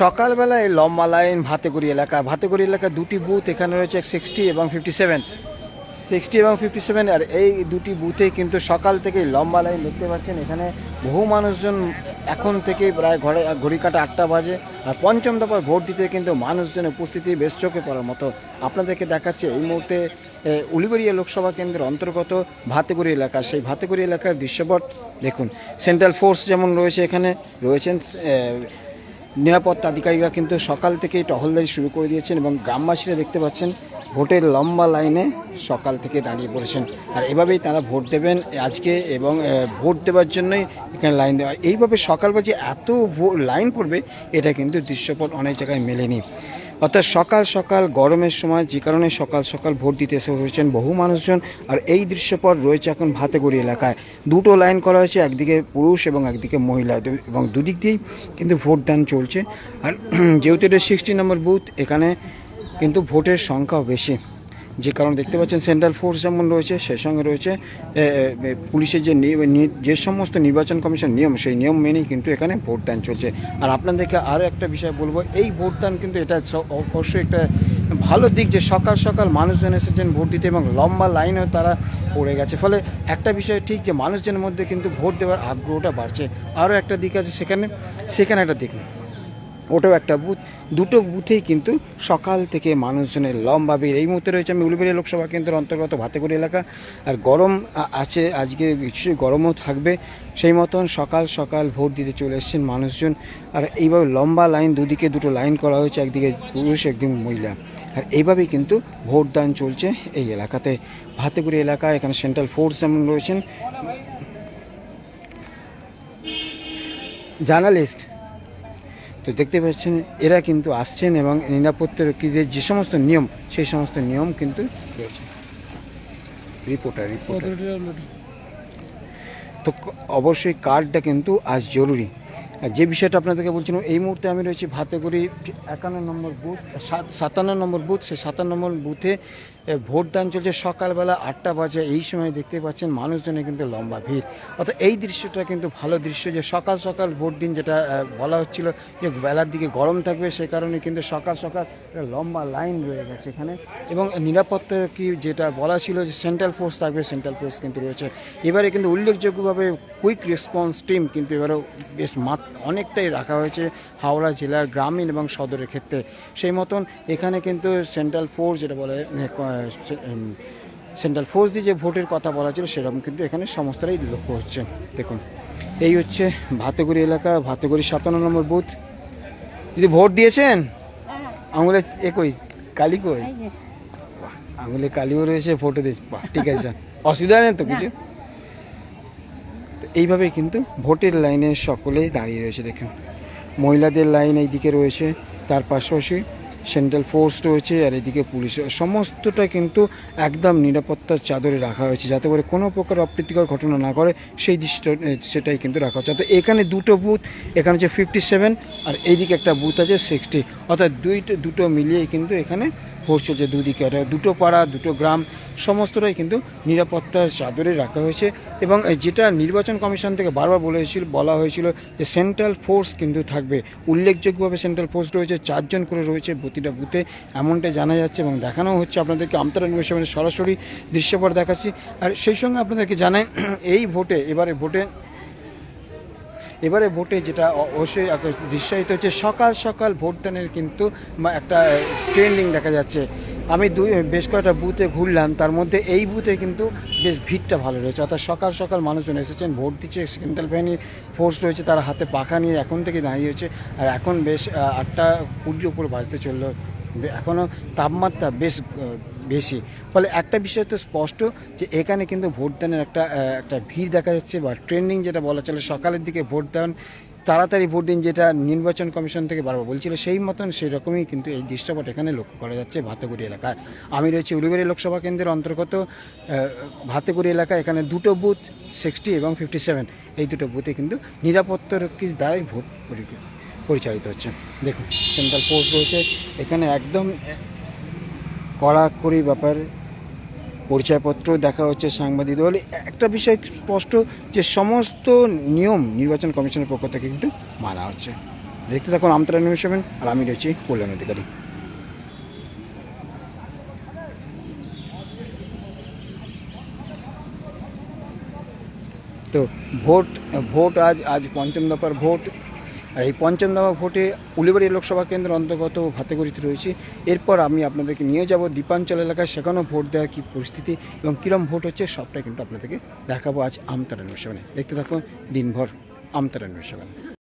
সকালবেলায় লম্বা লাইন ভাতেগুড়ি এলাকা। ভাতেগুড়ি এলাকা দুটি বুথ এখানে রয়েছে সিক্সটি এবং ফিফটি সেভেন সিক্সটি এবং ফিফটি সেভেন আর এই দুটি বুথে কিন্তু সকাল থেকেই লম্বা লাইন দেখতে পাচ্ছেন। এখানে বহু মানুষজন এখন থেকে প্রায় ঘরে, ঘড়ি কাটা আটটা বাজে আর পঞ্চম দফার ভোট দিতে কিন্তু মানুষজনের উপস্থিতি বেশ চোখে পড়ার মতো। আপনাদেরকে দেখাচ্ছে এই মুহূর্তে উলিবেড়িয়া লোকসভা কেন্দ্রের অন্তর্গত ভাতেগুড়ি এলাকা। সেই ভাতেগুড়ি এলাকার দৃশ্যপট দেখুন। সেন্ট্রাল ফোর্স যেমন রয়েছে এখানে, রয়েছেন নিরাপত্তা আধিকারিকরা কিন্তু সকাল থেকেই টহলদারি শুরু করে দিয়েছেন এবং গ্রামবাসীরা দেখতে পাচ্ছেন ভোটের লম্বা লাইনে সকাল থেকে দাঁড়িয়ে পড়েছেন। আর এভাবেই তারা ভোট দেবেন আজকে এবং ভোট দেওয়ার জন্যই এখানে লাইন দেওয়া। এইভাবে সকাল বাজে এত লাইন পড়বে, এটা কিন্তু দৃশ্যপট অনেক জায়গায় মেলেনি। অর্থাৎ সকাল সকাল গরমের সময় যে কারণে সকাল সকাল ভোট দিতে এসে হয়েছেন বহু মানুষজন, আর এই দৃশ্যপট রয়েছে এখন ভাতেগড়ি এলাকায়। দুটো লাইন করা হয়েছে, একদিকে পুরুষ এবং একদিকে মহিলা এবং দুদিক দিয়েই কিন্তু ভোটদান চলছে। আর যেহেতু এটা সিক্সটি নম্বর বুথ এখানে কিন্তু ভোটের সংখ্যাও বেশি। যে কারণে দেখতে পাচ্ছেন সেন্ট্রাল ফোর্স যেমন রয়েছে, সেই সঙ্গে রয়েছে পুলিশের যে যে সমস্ত নির্বাচন কমিশন নিয়ম, সেই নিয়ম মেনেই কিন্তু এখানে ভোটদান চলছে। আর আপনাদেরকে আরও একটা বিষয় বলব, এই ভোটদান কিন্তু এটা অবশ্যই একটা ভালো দিক যে সকাল সকাল মানুষজন এসেছেন ভোট দিতে এবং লম্বা লাইনেও তারা পড়ে গেছে। ফলে একটা বিষয় ঠিক যে মানুষজনের মধ্যে কিন্তু ভোট দেওয়ার আগ্রহটা বাড়ছে। আরও একটা দিক আছে সেখানে সেখানে একটা দিক ওটাও একটা বুথ। দুটো বুথেই কিন্তু সকাল থেকে মানুষজনের লম্বা ভিড়। এই মুহূর্তে রয়েছে আমি উলুবেড়ি লোকসভা কেন্দ্রের অন্তর্গত ভাতেগুড়ি এলাকা। আর গরম আছে, আজকে কিছু গরমও থাকবে। সেই মতন সকাল সকাল ভোট দিতে চলে এসেছেন মানুষজন। আর এইভাবে লম্বা লাইন, দুদিকে দুটো লাইন করা হয়েছে, একদিকে পুরুষ একদিন মহিলা। আর এইভাবেই কিন্তু ভোটদান চলছে এই এলাকাতে। ভাতেগুড়ি এলাকা, এখানে সেন্ট্রাল ফোর্স যেমন রয়েছেন। জার্নালিস্ট তো দেখতে পাচ্ছেন এরা কিন্তু আসছেন এবং নিরাপত্তার রক্ষীদের যে সমস্ত নিয়ম সেই সমস্ত নিয়ম কিন্তু রয়েছে। রিপোর্টার রিপোর্টার তো অবশ্যই কার্ডটা কিন্তু আজ জরুরি। যে বিষয়টা আপনাদেরকে বলছিলাম, এই মুহূর্তে আমি রয়েছি ভাতেগুড়ি একান্ন নম্বর বুথ, সাত সাতান্ন নম্বর বুথ, সেই সাতান্ন নম্বর বুথে ভোটদান চলছে সকালবেলা আটটা বাজে। এই সময় দেখতে পাচ্ছেন মানুষজনের কিন্তু লম্বা ভিড়। অর্থাৎ এই দৃশ্যটা কিন্তু ভালো দৃশ্য যে সকাল সকাল ভোট দিন যেটা বলা হচ্ছিল যে বেলার দিকে গরম থাকবে, সে কারণে কিন্তু সকাল সকাল লম্বা লাইন রয়ে গেছে এখানে। এবং নিরাপত্তা কি যেটা বলা ছিল যে সেন্ট্রাল ফোর্স থাকবে সেন্ট্রাল ফোর্স কিন্তু রয়েছে। এবারে কিন্তু উল্লেখযোগ্যভাবে কুইক রেসপন্স টিম কিন্তু এবারেও বেশ অনেকটাই রাখা হয়েছে হাওড়া জেলার গ্রামীণ এবং সদরের ক্ষেত্রে। সেই মতন এখানে কিন্তু সেন্ট্রাল ফোর্স যেটা বলে সেন্ট্রাল ফোর্স দিয়ে যে ভোটের কথা বলা ছিল সেরকম কিন্তু এখানে সমস্তটাই লক্ষ্য হচ্ছে। দেখুন এই হচ্ছে ভাতেগুড়ি এলাকা ভাতেগুড়ি সাতান্ন নম্বর বুথ। যদি ভোট দিয়েছেন? আঙুলে একই কই? কালি কই? আঙুলে কালিও রয়েছে ফটো দিয়েছে। ঠিক আছে অসুবিধা নেই তো কিছু? তো এইভাবে কিন্তু ভোটের লাইনে সকলেই দাঁড়িয়ে রয়েছে, দেখুন। মহিলাদের লাইন এইদিকে রয়েছে, তার পাশাপাশি সেন্ট্রাল ফোর্স রয়েছে, আর এদিকে পুলিশ। সমস্তটা কিন্তু একদম নিরাপত্তার চাদরে রাখা হয়েছে, যাতে করে কোনো প্রকার অপ্রীতিকর ঘটনা না করে সেই দৃশ্য সেটাই কিন্তু রাখা হচ্ছে। অর্থাৎ এখানে দুটো বুথ, এখানে হচ্ছে ফিফটি সেভেন আর এইদিকে একটা বুথ আছে সিক্সটি অর্থাৎ দুইটো, দুটো মিলিয়েই কিন্তু এখানে চলছে দুদিকে দুটো পাড়া, দুটো গ্রাম, সমস্তটাই কিন্তু নিরাপত্তার চাদরে রাখা হয়েছে এবং যেটা নির্বাচন কমিশন থেকে বারবার বলে হয়েছিল বলা হয়েছিল যে সেন্ট্রাল ফোর্স কিন্তু থাকবে। উল্লেখযোগ্যভাবে সেন্ট্রাল ফোর্স রয়েছে, চারজন করে রয়েছে প্রতিটা বুথে, এমনটাই জানা যাচ্ছে এবং দেখানো হচ্ছে। আপনাদেরকে আমতারা নিউজ সরাসরি দৃশ্যপট দেখাচ্ছি। আর সেই সঙ্গে আপনাদেরকে জানাই, এই ভোটে এবারে ভোটে এবারে ভোটে যেটা অবশ্যই দৃশ্যায়িত হচ্ছে, সকাল সকাল ভোটদানের কিন্তু একটা ট্রেন্ডিং দেখা যাচ্ছে। আমি দুই বেশ কয়েকটা বুথে ঘুরলাম, তার মধ্যে এই বুথে কিন্তু বেশ ভিড়টা ভালো রয়েছে। অর্থাৎ সকাল সকাল মানুষজন এসেছেন, ভোট দিচ্ছে, সেন্ট্রাল বাহিনীর ফোর্স রয়েছে, তারা হাতে পাখা নিয়ে এখন থেকে দাঁড়িয়ে হয়েছে আর এখন বেশ আটটা কুড়ির উপর বাজতে চলল। এখনও তাপমাত্রা বেশ বেশি। ফলে একটা বিষয় তো স্পষ্ট যে এখানে কিন্তু ভোটদানের একটা একটা ভিড় দেখা যাচ্ছে বা ট্রেন্ডিং যেটা বলা চলে সকালের দিকে ভোটদান, তাড়াতাড়ি ভোট দিন যেটা নির্বাচন কমিশন থেকে বারবার বলছিল, সেই মতন সেই রকমই কিন্তু এই দৃশ্যপট এখানে লক্ষ্য করা যাচ্ছে ভাতেগুড়ি এলাকায়। আমি রয়েছি উলুবেড়ি লোকসভা কেন্দ্রের অন্তর্গত ভাতেগুড়ি এলাকা এখানে দুটো বুথ সিক্সটি এবং ফিফটি সেভেন এই দুটো বুথে কিন্তু নিরাপত্তারক্ষীর দ্বারাই ভোট পরি- পরিচালিত হচ্ছে। দেখুন, সেন্ট্রাল পোস্ট রয়েছে। এখানে একদম কড়াকড়ি ব্যাপার পরিচয়পত্র দেখা হচ্ছে সাংবাদিক দল একটা বিষয় স্পষ্ট যে সমস্ত নিয়ম নির্বাচন কমিশনের পক্ষ থেকে কিন্তু মানা হচ্ছে। দেখতে থাকুন আমতারা নিউজ সেভেন, আর আমি রয়েছি কল্যাণ অধিকারী। তো, ভোট ভোট আজ আজ পঞ্চম দফার ভোট। আর এই পঞ্চম দফা ভোটে উলিবাড়ি লোকসভা কেন্দ্র অন্তর্গত ভাতেগুড়িতে রয়েছে। এরপর আমি আপনাদেরকে নিয়ে যাব দ্বীপাঞ্চল এলাকায়। সেখানেও ভোট দেওয়ার কী পরিস্থিতি এবং কীরম ভোট হচ্ছে সবটাই কিন্তু আপনাদেরকে দেখাবো আজ আমতারা অনুষ্ঠানে দেখতে থাকুন দিনভর আমতারা সেভেন।